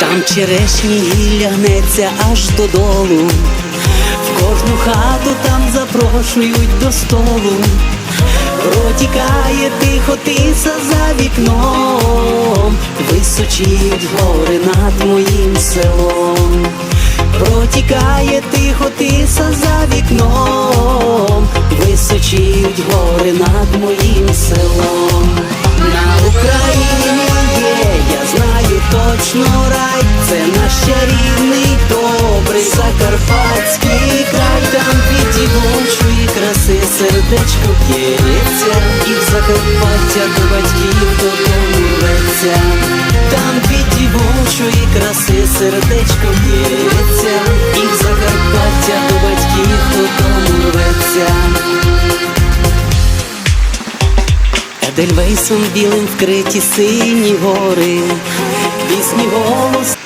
Там черешні гілля аж додолу. В кожну хату там запрошують до столу. Протікає тихо тиса за вікном, височіють гори над моїм селом. Протікає тихо тиса за вікном, височіють гори над моїм селом. На Україні точно рай, це наш рідний добрий закарпатський край, там від дівочої краси сердечко п'ється, і в Закарпаття до батьків додому рветься, там від дівочої краси сердечко п'ється, і в Закарпаття Едельвейсом білим вкриті сині гори, пісні голос